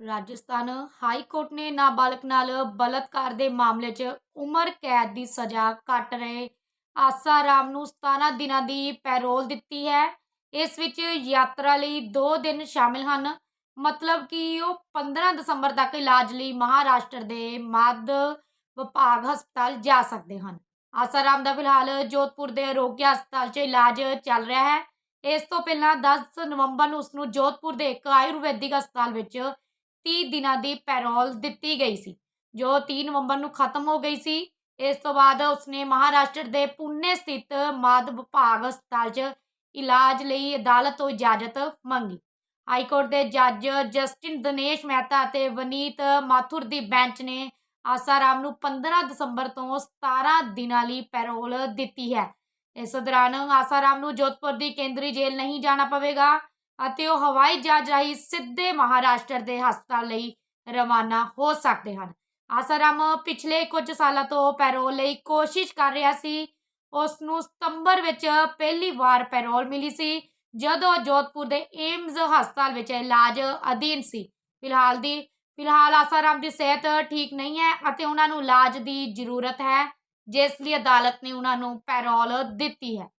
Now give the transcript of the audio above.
Rajasthan high court ਨੇ ਨਾਬਾਲਗ ਨਾਲ ਬਲਾਤਕਾਰ ਦੇ ਮਾਮਲੇ 'ਚ ਉਮਰ ਕੈਦ ਦੀ ਸਜ਼ਾ ਕੱਟ ਰਹੇ ਆਸਾਰਾਮ ਨੂੰ 17 ਦਿਨਾਂ ਦੀ ਪੈਰੋਲ ਦਿੱਤੀ ਹੈ। ਇਸ ਵਿੱਚ ਯਾਤਰਾ ਲਈ 2 ਦਿਨ ਸ਼ਾਮਿਲ ਹਨ। ਮਤਲਬ ਕਿ ਉਹ 15 ਦਸੰਬਰ ਤੱਕ ਇਲਾਜ ਲਈ ਮਹਾਰਾਸ਼ਟਰ ਦੇ ਮੱਧ ਵਿਭਾਗ ਹਸਪਤਾਲ ਜਾ ਸਕਦੇ ਹਨ। ਆਸਾਰਾਮ ਦਾ ਫਿਲਹਾਲ ਜੋਧਪੁਰ ਦੇ ਅਰੋਗਿਆ ਹਸਪਤਾਲ 'ਚ ਇਲਾਜ ਚੱਲ ਰਿਹਾ ਹੈ। ਇਸ ਤੋਂ ਪਹਿਲਾਂ 10 ਨਵੰਬਰ ਨੂੰ ਉਸ ਨੂੰ ਜੋਧਪੁਰ ਦੇ ਇੱਕ ਆਯੁਰਵੈਦਿਕ ਹਸਪਤਾਲ ਵਿੱਚ 30 ਦਿਨਾਂ ਦੀ ਪੈਰੋਲ ਦਿੱਤੀ ਗਈ ਸੀ, ਜੋ 3 ਨਵੰਬਰ ਨੂੰ ਖਤਮ ਹੋ ਗਈ ਸੀ। ਇਸ ਤੋਂ ਬਾਅਦ ਉਸਨੇ ਮਹਾਰਾਸ਼ਟਰ ਦੇ ਪੁਣੇ ਸਥਿਤ ਮੱਧ ਵਿਭਾਗ ਹਸਪਤਾਲ 'ਚ ਇਲਾਜ ਲਈ ਅਦਾਲਤ ਤੋਂ ਇਜਾਜ਼ਤ ਮੰਗੀ। ਹਾਈ ਕੋਰਟ ਦੇ ਜੱਜ ਜਸਟਿਨ ਦਿਨੇਸ਼ ਮਹਿਤਾ ਅਤੇ ਵਨੀਤ ਮਾਥੁਰ ਦੀ ਬੈਂਚ ਨੇ ਆਸਾਰਾਮ ਨੂੰ 15 ਦਸੰਬਰ ਤੋਂ 17 ਦਿਨਾਂ ਲਈ ਪੈਰੋਲ ਦਿੱਤੀ ਹੈ। ਇਸ ਦੌਰਾਨ ਆਸਾਰਾਮ ਨੂੰ ਜੋਧਪੁਰ ਦੀ ਕੇਂਦਰੀ ਜੇਲ੍ਹ ਨਹੀਂ ਜਾਣਾ ਪਵੇਗਾ। ਅਤੇ ਉਹ ਹਵਾਈ ਜਹਾਜ਼ ਰਾਹੀਂ ਸਿੱਧੇ ਮਹਾਰਾਸ਼ਟਰ ਦੇ ਹਸਪਤਾਲ ਲਈ ਰਵਾਨਾ ਹੋ ਸਕਦੇ ਹਨ। ਆਸਾਰਾਮ ਪਿਛਲੇ ਕੁਝ ਸਾਲਾਂ ਤੋਂ ਪੈਰੋਲ ਲਈ ਕੋਸ਼ਿਸ਼ ਕਰ ਰਿਹਾ ਸੀ। ਉਸ ਨੂੰ ਸਤੰਬਰ ਵਿੱਚ ਪਹਿਲੀ ਵਾਰ ਪੈਰੋਲ ਮਿਲੀ ਸੀ, ਜਦੋਂ ਜੋਧਪੁਰ ਦੇ ਏਮਜ਼ ਹਸਪਤਾਲ ਵਿੱਚ ਇਲਾਜ ਅਧੀਨ ਸੀ। ਫਿਲਹਾਲ ਦੀ, ਫਿਲਹਾਲ ਆਸਾਰਾਮ ਦੀ ਸਿਹਤ ਠੀਕ ਨਹੀਂ ਹੈ ਅਤੇ ਉਹਨਾਂ ਨੂੰ ਇਲਾਜ ਦੀ ਜ਼ਰੂਰਤ ਹੈ, ਜਿਸ ਲਈ ਅਦਾਲਤ ਨੇ ਉਹਨਾਂ ਨੂੰ ਪੈਰੋਲ ਦਿੱਤੀ ਹੈ।